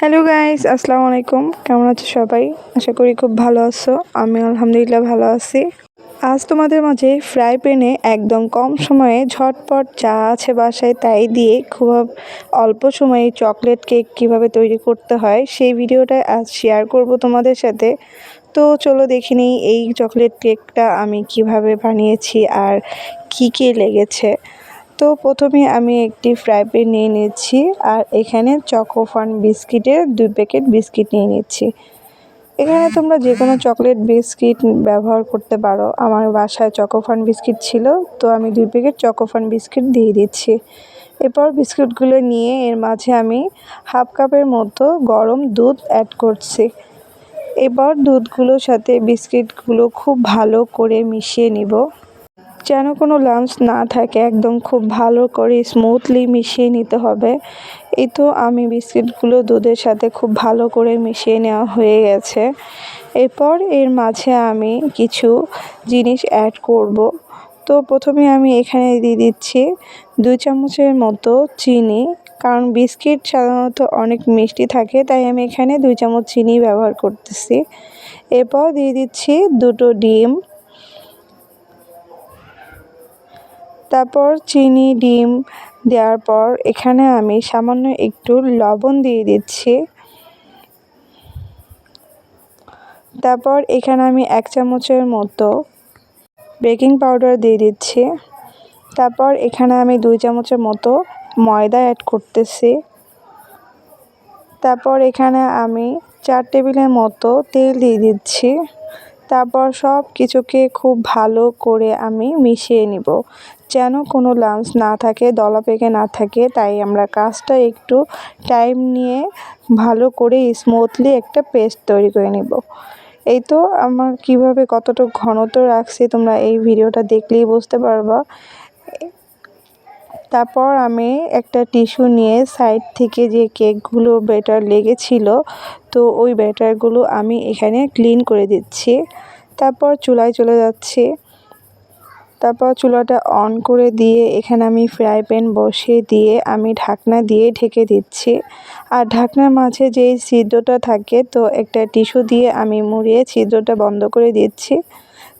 Hello guys আসসালামু আলাইকুম কেমন আছো সবাই? আশা করি খুব ভালো আছো। আমি আলহামদুলিল্লাহ ভালো আছি। আজ তোমাদের মাঝে ফ্রাই প্যানে একদম কম সময়ে ঝটপট যা আছে বাসায় তাই দিয়ে খুব অল্প সময়ে চকলেট কেক কীভাবে তৈরি করতে হয়, সেই ভিডিওটা আজ শেয়ার করব তোমাদের সাথে। তো চলো দেখে নিই এই চকলেট কেকটা আমি কীভাবে বানিয়েছি আর কী কী লেগেছে। তো প্রথমে আমি একটি ফ্রাই প্যান নিয়ে নিচ্ছি আর এখানে চকোফান বিস্কিটের দুই প্যাকেট বিস্কিট নিয়ে নিচ্ছি। এখানে তোমরা যে কোনো চকলেট বিস্কিট ব্যবহার করতে পারো। আমার বাসায় চকোফান বিস্কিট ছিল, তো আমি দুই প্যাকেট চকোফান বিস্কিট দিয়ে দিচ্ছি। এরপর বিস্কুটগুলো নিয়ে এর মাঝে আমি হাফ কাপের মতো গরম দুধ অ্যাড করছি। এবার দুধগুলোর সাথে বিস্কিটগুলো খুব ভালো করে মিশিয়ে নিব। যেন কোনো লাঞ্চ না থাকে, একদম খুব ভালো করে স্মুথলি মিশিয়ে নিতে হবে। এই তো আমি বিস্কিটগুলো দুধের সাথে খুব ভালো করে মিশিয়ে নেওয়া হয়ে গেছে। এরপর এর মাঝে আমি কিছু জিনিস অ্যাড করব। তো প্রথমে আমি এখানে দিয়ে দিচ্ছি দুই চামচের মতো চিনি, কারণ বিস্কিট সাধারণত অনেক মিষ্টি থাকে, তাই আমি এখানে দুই চামচ চিনি ব্যবহার করতেছি। এরপর দিয়ে দিচ্ছি দুটো ডিম। তারপর চিনি, ডিম দেওয়ার পর এখানে আমি সামান্য একটু লবণ দিয়ে দিচ্ছি। তারপর এখানে আমি এক চামচের মতো বেকিং পাউডার দিয়ে দিচ্ছি। তারপর এখানে আমি দুই চামচের মতো ময়দা অ্যাড করতেছি। তারপর এখানে আমি চার টেবিলের মতো তেল দিয়ে দিচ্ছি। তারপর সব কিছুকে খুব ভালো করে আমি মিশিয়ে নিব। যেন কোনো লাঞ্চ না থাকে, দলা পেকে না থাকে, তাই আমরা কাজটা একটু টাইম নিয়ে ভালো করে স্মুথলি একটা পেস্ট তৈরি করে নিব। এই তো আমার কীভাবে কতটা ঘনত্ব রাখছি তোমরা এই ভিডিওটা দেখলেই বুঝতে পারবা। তারপর আমি একটা টিস্যু নিয়ে সাইড থেকে যে কেকগুলো ব্যাটার লেগেছিল, তো ওই ব্যাটারগুলো আমি এখানে ক্লিন করে দিচ্ছি। তারপর চুলায় চলে যাচ্ছি। তারপর চুলাটা অন করে দিয়ে এখানে আমি ফ্রাই প্যান বসিয়ে দিয়ে আমি ঢাকনা দিয়ে ঢেকে দিচ্ছি। আর ঢাকনার মাঝে যেই ছিদ্রটা থাকে, তো একটা টিস্যু দিয়ে আমি মুড়িয়ে ছিদ্রটা বন্ধ করে দিচ্ছি।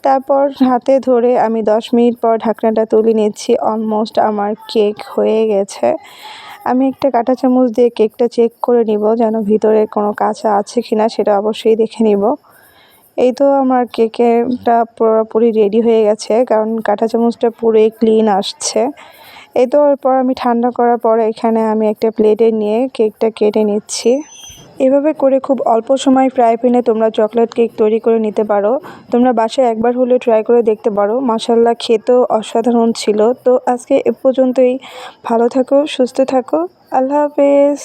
তারপর হাতে ধরে আমি দশ মিনিট পর ঢাকনাটা তুলে নিচ্ছি। অলমোস্ট আমার কেক হয়ে গেছে। আমি একটা কাঁটা চামচ দিয়ে কেকটা চেক করে নিব যেন ভিতরে কোনো কাঁচা আছে কিনা, সেটা অবশ্যই দেখে নিব। এই তো আমার কেকেরটা পুরোপুরি রেডি হয়ে গেছে, কারণ কাঁটা চামচটা পুরোই ক্লিন আসছে। এই তো এরপর আমি ঠান্ডা করার পর এখানে আমি একটা প্লেটে নিয়ে কেকটা কেটে নিচ্ছি। এভাবে করে খুব অল্প সময় ফ্রাই প্যানে তোমরা চকলেট কেক তৈরি করে নিতে পারো। তোমরা বাসায় একবার হলে ট্রাই করে দেখতে পারো। মাসাল্লাহ খেতেও অসাধারণ ছিল। তো আজকে এ পর্যন্তই। ভালো থাকো, সুস্থ থাকো। আল্লাহ হাফেজ।